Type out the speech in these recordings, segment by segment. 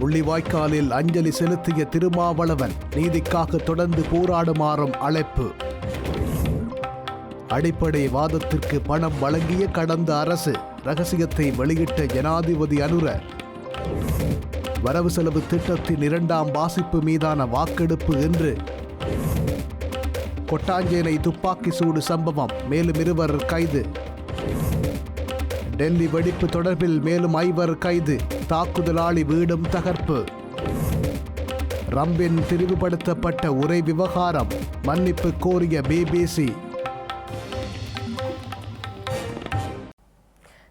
முள்ளிவாய்க்காலில் அஞ்சலி செலுத்திய திருமாவளவன் நீதிக்காக தொடர்ந்து போராடுமாறும் அழைப்பு. அடிப்படை வாதத்திற்கு பணம் வழங்கிய கடந்த அரசு ரகசியத்தை வெளியிட்ட ஜனாதிபதி அனுர வரவு செலவு திட்டத்தின் இரண்டாம் வாசிப்பு மீதான வாக்கெடுப்பு என்று கொட்டாஞ்சேனை துப்பாக்கி சூடு சம்பவம் மேலும் இருவர் கைது. டெல்லி வெடிப்பு தொடர்பில் மேலும் ஐவர் கைது. தாக்குதலாளி வீடும் தகர்ப்பு. ரம்பின் திரிவுபடுத்தப்பட்ட உரை விவகாரம். மன்னிப்பு கோரிய பிபிசி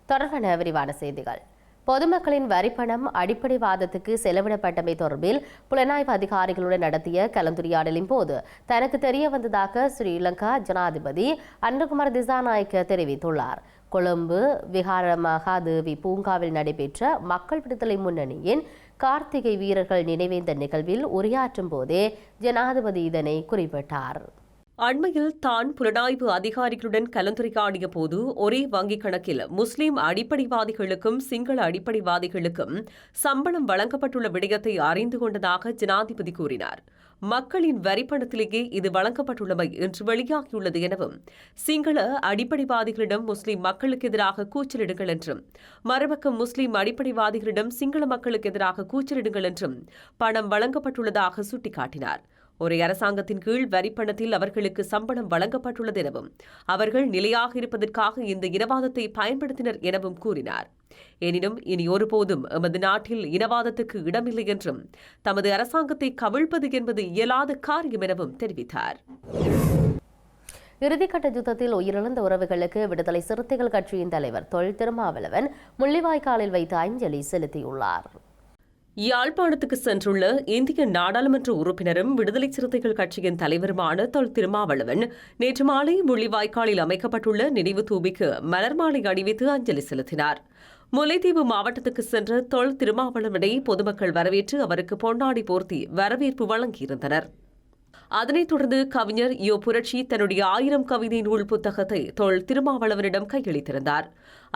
தொடர்பான விரிவான செய்திகள். பொதுமக்களின் வரிப்பணம் அடிப்படைவாதத்துக்கு செலவிடப்பட்டமை தொடர்பில் புலனாய்வு அதிகாரிகளுடன் நடத்திய கலந்துரையாடலின் போது தனக்கு தெரிய வந்ததாக ஸ்ரீலங்கா ஜனாதிபதி அன்புகுமார் திசாநாயக்க தெரிவித்துள்ளார். கொழும்பு விகார மகாதேவி பூங்காவில் நடைபெற்ற மக்கள் விடுதலை முன்னணியின் கார்த்திகை வீரர்கள் நினைவேந்த நிகழ்வில் உரையாற்றும் போதே ஜனாதிபதி இதனை குறிப்பிட்டார். அண்மையில் தான் புலனாய்வு அதிகாரிகளுடன் கலந்துரையாடிய போது ஒரே வங்கிக் கணக்கில் முஸ்லிம் அடிப்படைவாதிகளுக்கும் சிங்கள அடிப்படைவாதிகளுக்கும் சம்பளம் வழங்கப்பட்டுள்ள விடயத்தை அறிந்து கொண்டதாக ஜனாதிபதி கூறினார். மக்களின் வரிப்பணத்திலேயே இது வழங்கப்பட்டுள்ளமை என்று வெளியாகியுள்ளது எனவும் சிங்கள அடிப்படைவாதிகளிடம் முஸ்லிம் மக்களுக்கு எதிராக கூச்சலிடுங்கள் என்றும் மறுபக்கம் முஸ்லிம் அடிப்படைவாதிகளிடம் சிங்கள மக்களுக்கு எதிராக கூச்சலிடுங்கள் என்றும் பணம் வழங்கப்பட்டுள்ளதாக சுட்டிக்காட்டினார். ஒரே அரசாங்கத்தின் கீழ் வரிப்பணத்தில் அவர்களுக்கு சம்பளம் வழங்கப்பட்டுள்ளது எனவும் அவர்கள் நிலையாக இருப்பதற்காக இந்த இனவாதத்தை பயன்படுத்தினர் எனவும் கூறினார். எனினும் இனி ஒருபோதும் எமது நாட்டில் இனவாதத்துக்கு இடமில்லை என்றும் தமது அரசாங்கத்தை கவிழ்ப்பது என்பது இயலாத காரியம் எனவும் தெரிவித்தார். இறுதிக்கட்ட யுத்தத்தில் உயிரிழந்த உறவுகளுக்கு விடுதலை சிறுத்தைகள் கட்சியின் தலைவர் தொல் திருமாவளவன் முள்ளிவாய்க்காலில் வைத்து அஞ்சலி செலுத்தியுள்ளார். யாழ்ப்பாணத்துக்கு சென்றுள்ள இந்திய நாடாளுமன்ற உறுப்பினரும் விடுதலை சிறுத்தைகள் கட்சியின் தலைவருமான தொல் திருமாவளவன் நேற்று மாலை முள்ளிவாய்க்காலில் அமைக்கப்பட்டுள்ள நினைவு தூபிக்கு மலர்மாலை அணிவித்து அஞ்சலி செலுத்தினார். முல்லைத்தீவு மாவட்டத்துக்கு சென்ற தொல் திருமாவளவனை பொதுமக்கள் வரவேற்று அவருக்கு பொன்னாடி போர்த்தி வரவேற்பு வழங்கியிருந்தனர். அதனைத் தொடர்ந்து கவிஞர் யோ புரட்சி தன்னுடைய ஆயிரம் கவிதை நூல் புத்தகத்தை தோல் திருமாவளவனிடம் கையளித்திருந்தார்.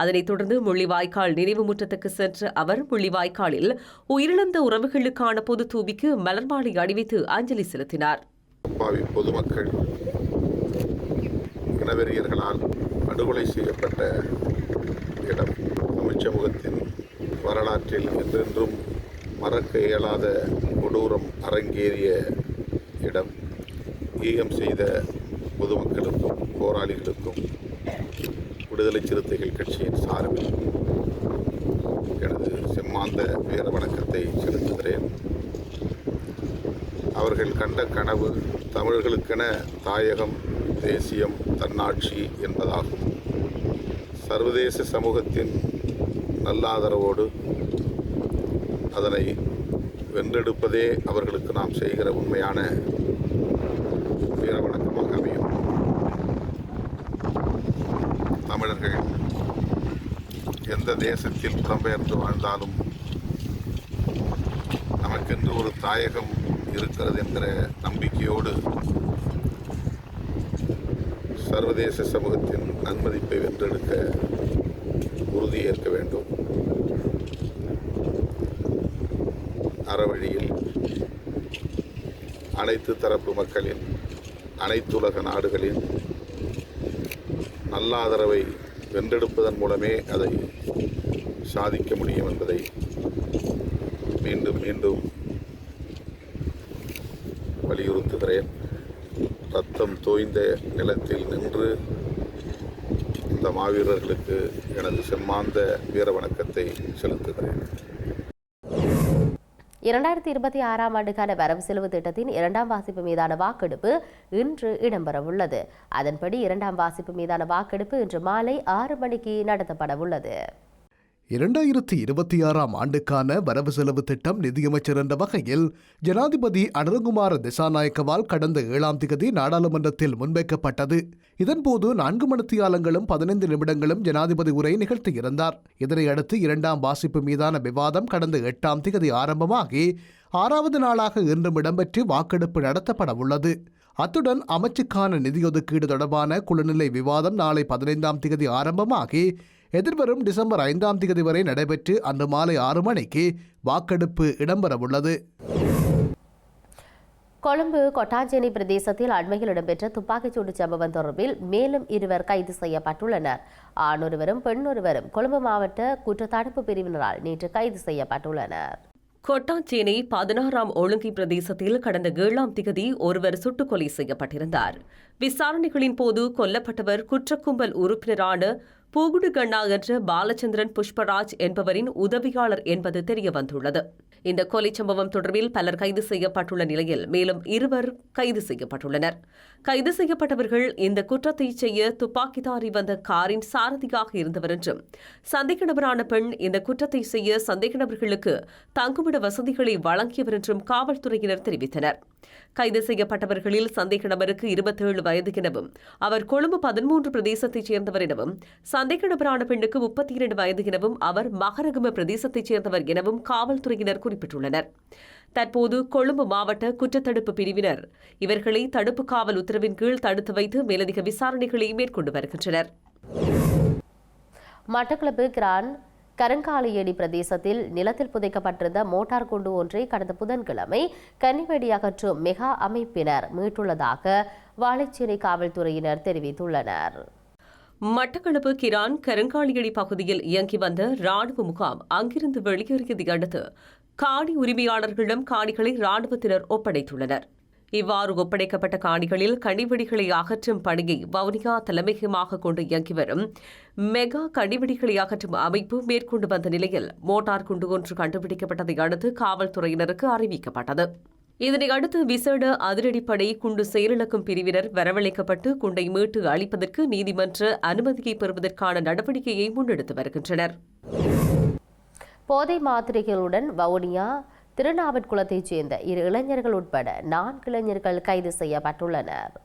அதனைத் தொடர்ந்து முள்ளிவாய்க்கால் நினைவு முற்றத்துக்கு சென்ற அவர் முள்ளிவாய்க்காலில் உயிரிழந்த உறவுகளுக்கான பொது தூவிக்கு மலர்மாலை அணிவித்து அஞ்சலி செலுத்தினார். பொதுமக்கள் இனவெறியர்களால் படுகொலை செய்யப்பட்ட இடம் தமிழ்ச் சமூகத்தின் வரலாற்றில் என்றென்றும் மறக்க இயலாத கொடூரம் அரங்கேறிய இடம். ஈகம் செய்த பொதுமக்களுக்கும் போராளிகளுக்கும் விடுதலை சிறுத்தைகள் கட்சியின் சார்பில் எனது செம்மாந்த வீர வணக்கத்தை செலுத்துகிறேன். அவர்கள் கண்ட கனவு தமிழர்களுக்கென தாயகம் தேசியம் தன்னாட்சி என்பதாகும். சர்வதேச சமூகத்தின் நல்லாதரவோடு அதனை வென்றெடுப்பதே அவர்களுக்கு நாம் செய்கிற உண்மையான தமிழர்கள் எந்த தேசத்தில் புலம்பெயர்ந்து வாழ்ந்தாலும் நமக்கென்று ஒரு தாயகம் இருக்கிறது என்கிற நம்பிக்கையோடு சர்வதேச சமூகத்தின் நன்மதிப்பை வென்றெடுக்க உறுதியேற்க வேண்டும். அறவழியில் அனைத்து தரப்பு மக்களின் அனைத்துலக நாடுகளின் நல்ல ஆதரவை வென்றெடுப்பதன் மூலமே அதை சாதிக்க முடியும் என்பதை மீண்டும் மீண்டும் வலியுறுத்துகிறேன். ரத்தம் தோய்ந்த நிலத்தில் நின்று இந்த மாவீரர்களுக்கு எனது செம்மாந்த வீர வணக்கத்தை செலுத்துகிறேன். இரண்டாயிரத்தி இருபத்தி ஆறாம் ஆண்டுக்கான வரவு செலவு திட்டத்தின் இரண்டாம் வாசிப்பு மீதான வாக்கெடுப்பு இன்று இடம்பெறவுள்ளது. அதன்படி இரண்டாம் வாசிப்பு மீதான வாக்கெடுப்பு இன்று மாலை ஆறு மணிக்கு நடத்தப்பட உள்ளது இரண்டாயிரத்தி இருபத்தி ஆறாம் ஆண்டுக்கான வரவு செலவு திட்டம் நிதியமைச்சர் என்ற வகையில் ஜனாதிபதி அனுரகுமார திசாநாயக்கவால் கடந்த ஏழாம் திகதி நாடாளுமன்றத்தில் முன்வைக்கப்பட்டது. இதன்போது நான்கு மணித்தியாலங்களும் பதினைந்து நிமிடங்களும் ஜனாதிபதி உரை நிகழ்த்தியிருந்தார். இதனையடுத்து இரண்டாம் வாசிப்பு மீதான விவாதம் கடந்த எட்டாம் திகதி ஆரம்பமாகி ஆறாவது நாளாக இன்றும் இடம்பெற்று வாக்கெடுப்பு நடத்தப்பட உள்ளது. அத்துடன் அமைச்சுக்கான நிதியொதுக்கீடு தொடர்பான குழுநிலை விவாதம் நாளை பதினைந்தாம் திகதி ஆரம்பமாகி எதிர்வரும் டிசம்பர் ஐந்தாம் திகதி வரை நடைபெற்று அன்று மாலை ஆறு மணிக்கு வாக்கெடுப்பு இடம்பெறவுள்ளது. கொழும்பு கொட்டாஞ்சேரி பிரதேசத்தில் அண்மையில் இடம்பெற்ற துப்பாக்கிச்சூடு சம்பவம் தொடர்பில் மேலும் இருவர் கைது செய்யப்பட்டுள்ளனர். ஆண் ஒருவரும் பெண் ஒருவரும் கொழும்பு மாவட்ட குற்றத்தடுப்பு பிரிவினரால் நேற்று கைது செய்யப்பட்டுள்ளனர். கொட்டாஞ்சேனை பதினாறாம் ஒழுங்கி பிரதேசத்தில் கடந்த ஏழாம் திகதி ஒருவர் சுட்டுக் கொலை செய்யப்பட்டிருந்தார். விசாரணைகளின் போது கொல்லப்பட்டவர் குற்றக்கும்பல் உறுப்பினரான பூகுடு கண்ணா என்ற பாலச்சந்திரன் புஷ்பராஜ் என்பவரின் உதவியாளர் என்பது தெரியவந்துள்ளது. இந்த கொலை சம்பவம் தொடர்பில் பலர் கைது செய்யப்பட்டுள்ள நிலையில் மேலும் இருவர் கைது செய்யப்பட்டுள்ளனர். கைது செய்யப்பட்டவர்கள் இந்த குற்றத்தை செய்ய துப்பாக்கிதாரி வந்த காரின் சாரதியாக இருந்தவர் என்றும் சந்தேக நபரான பெண் இந்த குற்றத்தை செய்ய சந்தேக நபர்களுக்கு தங்குமிட வசதிகளை வழங்கியவர் என்றும் காவல்துறையினர் தெரிவித்தனர். கைது செய்யப்பட்டவர்களில் சந்தேக நபருக்கு இருபத்தேழு வயது எனவும் அவர் கொழும்பு பதிமூன்று பிரதேசத்தைச் சேர்ந்தவர் எனவும் சந்தேக நபரான பெண்ணுக்கு முப்பத்தி இரண்டு வயது எனவும் அவர் மகரகம பிரதேசத்தைச் சேர்ந்தவர் எனவும் காவல்துறையினர் குறிப்பிட்டுள்ளனர். தற்போது கொழும்பு மாவட்ட குற்றத்தடுப்பு பிரிவினர் இவர்களை தடுப்பு காவல் உத்தரவின் கீழ் தடுத்து வைத்து மேலதிக விசாரணைகளை மேற்கொண்டு வருகின்றனர். மட்டக்களப்பு கிரான் கருங்காலியடி பிரதேசத்தில் நிலத்தில் புதைக்கப்பட்டிருந்த மோட்டார் குண்டு ஒன்றை கடந்த புதன்கிழமை கன்னிவெடி அகற்றும் மெகா அமைப்பினர் மீட்டுள்ளதாக வாழைச்சேனை காவல்துறையினர் தெரிவித்துள்ளனர். மட்டக்களப்பு கிரான் கருங்காலியடி பகுதியில் இயங்கி வந்த ராணுவ முகாம் அங்கிருந்து வெளியேறியதை அடுத்து காணி உரிமையாளர்களிடம் காணிகளை ராணுவத்தினர் ஒப்படைத்துள்ளனர். இவ்வாறு ஒப்படைக்கப்பட்ட காணிகளில் கனிவெடிகளை அகற்றும் பணியை வவுனியா தலைமையகமாக கொண்டு இயங்கி வரும். மெகா கனிவெடிகளை அகற்றும் அமைப்பு மேற்கொண்டு வந்த நிலையில் மோட்டார் குண்டு ஒன்று கண்டுபிடிக்கப்பட்டதை அடுத்து காவல்துறையினருக்கு அறிவிக்கப்பட்டது. இதனை அடுத்து விசேட அதிரடிப்படை குண்டு செயலிழக்கும் பிரிவினர் வரவழைக்கப்பட்டு குண்டை மீட்டு அளிப்பதற்கு நீதிமன்ற அனுமதியை பெறுவதற்கான நடவடிக்கையை முன்னெடுத்து வருகின்றனர். போதை மாத்திரைகளுடன் வவுனியா திருநாவட்குளத்தைச் சேர்ந்த இரு இளைஞர்கள் உட்பட நான்கு இளைஞர்கள் கைது செய்யப்பட்டுள்ளனர்.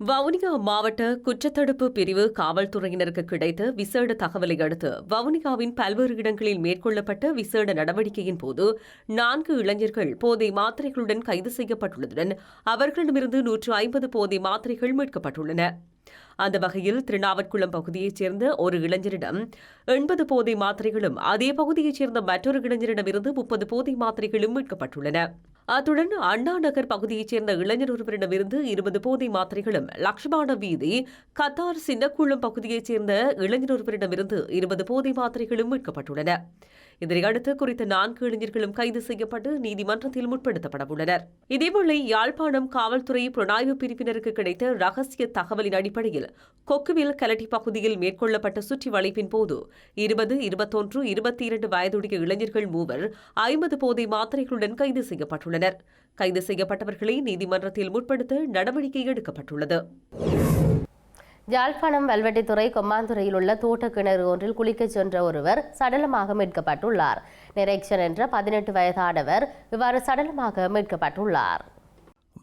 வவுனியா மாவட்ட குற்றத்தடுப்பு பிரிவு காவல்துறையினருக்கு கிடைத்த விசேட தகவலை அடுத்து வவுனியாவின் பல்வேறு இடங்களில் மேற்கொள்ளப்பட்ட விசேட நடவடிக்கையின் போது நான்கு இளைஞர்கள் போதை மாத்திரைகளுடன் கைது செய்யப்பட்டுள்ளதுடன் அவர்களிடமிருந்து நூற்று ஐம்பது போதை மாத்திரைகள் மீட்கப்பட்டுள்ளன. அந்த வகையில் திருநாவட்குளம் பகுதியைச் சேர்ந்த ஒரு இளைஞரிடம் எண்பது போதை மாத்திரைகளும் அதே பகுதியைச் சேர்ந்த மற்றொரு இளைஞரிடமிருந்து முப்பது போதை மாத்திரைகளும் மீட்கப்பட்டுள்ளன. அத்துடன் அண்ணா நகர் பகுதியைச் சேர்ந்த இளைஞர் ஒருவரிடமிருந்து இருபது போதை மாத்திரைகளும் லக்ஷ்மண வீதி கத்தார் சின்னக்குளம் பகுதியைச் சேர்ந்த இளைஞர் ஒருவரிடமிருந்து இருபது போதை மாத்திரைகளும் மீட்கப்பட்டுள்ளன. இதனையடுத்து குறித்த நான்கு இளைஞர்களும் கைது செய்யப்பட்டு நீதிமன்றத்தில் முற்படுத்தப்படவுள்ளனர். இதேவேளை யாழ்ப்பாணம் காவல்துறை புலனாய்வு பிரிவினருக்கு கிடைத்த ரகசிய தகவலின் அடிப்படையில் கொக்குவில் கலட்டி பகுதியில் மேற்கொள்ளப்பட்ட சுற்றி வளைப்பின் போது இருபது இருபத்தொன்று இருபத்தி இரண்டு வயதுடைய இளைஞர்கள் மூவர் ஐம்பது போதை மாத்திரைகளுடன் கைது செய்யப்பட்டுள்ளனர். கைது செய்யப்பட்டவர்களை நீதிமன்றத்தில் முற்படுத்த நடவடிக்கை எடுக்கப்பட்டுள்ளது. யாழ்ப்பாணம் வல்வெட்டித்துறை கொம்மாந்துறையில் உள்ள தோட்ட கிணறு ஒன்றில் குளிக்கச் சென்ற ஒருவர் சடலமாக மீட்கப்பட்டுள்ளார். நிரேக்ஷன் என்ற பதினெட்டு வயதானவர் இவ்வாறு சடலமாக மீட்கப்பட்டுள்ளார்.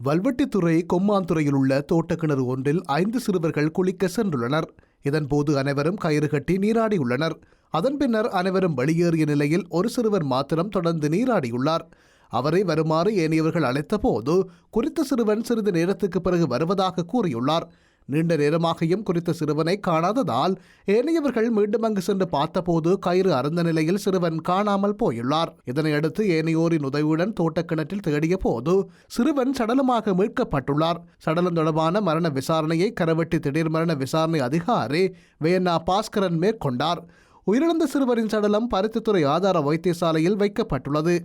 வல்வெட்டித்துறை கொம்மாந்துறையில் உள்ள தோட்டக்கிணறு ஒன்றில் ஐந்து சிறுவர்கள் குளிக்க சென்றுள்ளனர். இதன்போது அனைவரும் கயிறு கட்டி நீராடியுள்ளனர். அதன் பின்னர் அனைவரும் வெளியேறிய நிலையில் ஒரு சிறுவர் மாத்திரம் தொடர்ந்து நீராடியுள்ளார். அவரை வருமாறு ஏனையவர்கள் அழைத்தபோது குறித்த சிறுவன் சிறிது நேரத்துக்கு பிறகு வருவதாக கூறியுள்ளார். நீண்ட நேரமாகியும் குறித்த சிறுவனை காணாததால் ஏனையவர்கள் மீண்டும் அங்கு சென்று பார்த்தபோது கயிறு அறந்த நிலையில் சிறுவன் காணாமல் போயுள்ளார். இதனையடுத்து ஏனையோரின் உதவியுடன் தோட்டக்கிணற்றில் தேடிய போது சிறுவன் சடலமாக மீட்கப்பட்டுள்ளார். சடலம் தொடர்பான மரண விசாரணையை கரவெட்டி திடீர் மரண விசாரணை அதிகாரி வேண்ணா பாஸ்கரன் மேற்கொண்டார். உயிரிழந்த சிறுவரின் சடலம் பருத்தித்துறை ஆதார வைத்தியசாலையில் வைக்கப்பட்டுள்ளது.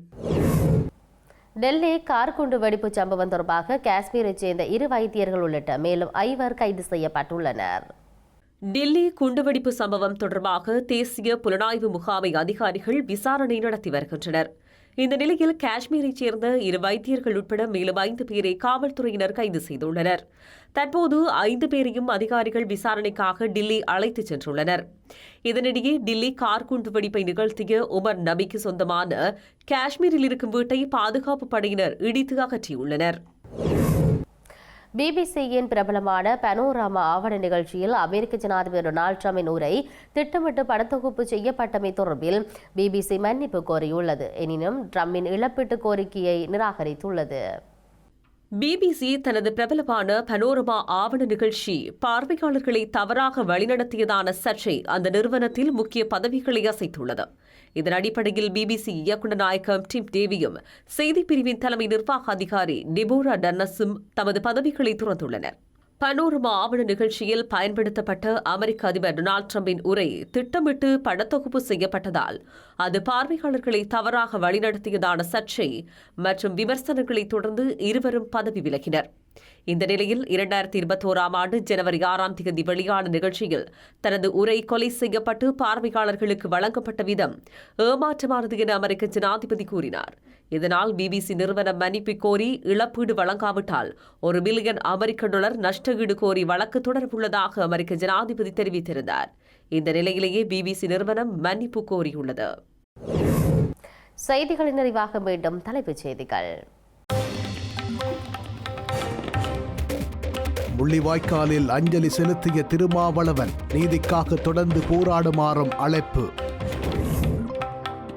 டெல்லி கார் குண்டு வெடிப்பு சம்பவம் தொடர்பாக காஷ்மீரைச் சேர்ந்த இரு வைத்தியர்கள் உள்ளிட்ட மேலும் ஐவர் கைது செய்யப்பட்டுள்ளனர். டில்லி குண்டுவெடிப்பு சம்பவம் தொடர்பாக தேசிய புலனாய்வு முகாமை அதிகாரிகள் விசாரணை நடத்தி வருகின்றனர். இந்த நிலையில் காஷ்மீரைச் சேர்ந்த இரு வைத்தியர்கள் உட்பட மேலும் ஐந்து பேரை காவல்துறையினர் கைது செய்துள்ளனர். தற்போது ஐந்து பேரையும் அதிகாரிகள் விசாரணைக்காக டில்லி அழைத்துச் சென்றுள்ளனர். இதனிடையே டில்லி கார் குண்டு வெடிப்பை நிகழ்த்திய உமர் நபிக்கு சொந்தமான காஷ்மீரில் இருக்கும் வீட்டை பாதுகாப்பு படையினர் இடித்து அகற்றியுள்ளனர். பிபிசியின் பிரபலமான பனோராமா ஆவண நிகழ்ச்சியில் அமெரிக்க ஜனாதிபதி டொனால்ட் ட்ரம்பின் உரை திட்டமிட்டு படத்தொகுப்பு செய்யப்பட்டமை தொடர்பில் பிபிசி மன்னிப்பு கோரியுள்ளது. எனினும் ட்ரம்பின் இழப்பீட்டு கோரிக்கையை நிராகரித்துள்ளது. பிபிசி தனது பிரபலமான பனோரமா ஆவண நிகழ்ச்சி பார்வையாளர்களை தவறாக வழிநடத்தியதான சர்ச்சை அந்த நிறுவனத்தில் முக்கிய பதவிகளை அசைத்துள்ளது. இதன் அடிப்படையில் பிபிசி இயக்குநர் நாயகம் டிம் டேவியும் செய்திப் பிரிவின் தலைமை நிர்வாக அதிகாரி டிபோரா டன்னஸும் தமது பதவிகளை துறந்துள்ளனர். பனோரமா ஆவண நிகழ்ச்சியில் பயன்படுத்தப்பட்ட அமெரிக்க அதிபர் டொனால்ட் டிரம்பின் உரை திட்டமிட்டு படத்தொகுப்பு செய்யப்பட்டதால் அது பார்வையாளர்களை தவறாக வழிநடத்தியதான சர்ச்சை மற்றும் விமர்சனங்களை தொடர்ந்து இருவரும் பதவி விலகினர். இந்த நிலையில் இரண்டாயிரத்தி இருபத்தோராம் ஆண்டு ஜனவரி ஆறாம் தேதி வெளியான நிகழ்ச்சியில் தனது உரை கொலை செய்யப்பட்டு பார்வையாளர்களுக்கு வழங்கப்பட்ட விதம் ஏமாற்றமானது என அமெரிக்க ஜனாதிபதி கூறினார். இதனால் பிபிசி நிறுவனம் மன்னிப்பு கோரி இழப்பீடு வழங்காவிட்டால் ஒரு மில்லியன் அமெரிக்க டாலர் நஷ்டஈடு கோரி வழக்கு தொடர்புள்ளதாக அமெரிக்க ஜனாதிபதி தெரிவித்திருந்தார். இந்த நிலையிலேயே பிபிசி நிறுவனம் மன்னிப்பு கோரியுள்ளது. செய்திகளின் நிறைவாக மீண்டும் தலைப்புச் செய்திகள். முள்ளிவாய்க்காலில் அஞ்சலி செலுத்திய திருமாவளவன் நீதிக்காக தொடர்ந்து போராடுமாறும் அழைப்பு.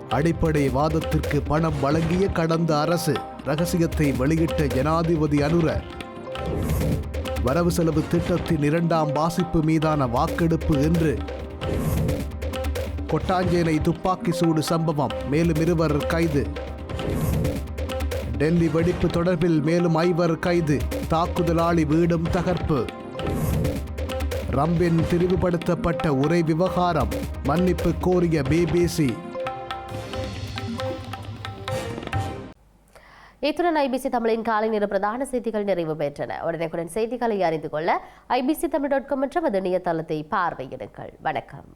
அடிப்படை வாதத்திற்கு பணம் வழங்கிய கடந்த அரசு ரகசியத்தை வெளியிட்ட ஜனாதிபதி அனுர வரவு செலவு திட்டத்தின் இரண்டாம் வாசிப்பு மீதான வாக்கெடுப்பு என்று கொட்டாஞ்சேனை துப்பாக்கி சூடு சம்பவம் மேலும் இருவர் கைது. டெல்லி வெடிப்பு தொடர்பில் மேலும் ஐவர் கைது தாக்குதலாளி வீடும் தகர்ப்பு. ரம்பின் திரிவுபடுத்தப்பட்ட உரை விவகாரம் மன்னிப்பு கோரிய பிபிசி. இத்துடன் ஐபிசி தமிழின் காலை நேர பிரதான செய்திகள் நிறைவு பெற்றன. உடனுக்குடன் செய்திகளை அறிந்து கொள்ள ஐபிசி தமிழ் டாட் காம் என்ற இணையதளத்தை பார்வையிடுங்கள். வணக்கம்.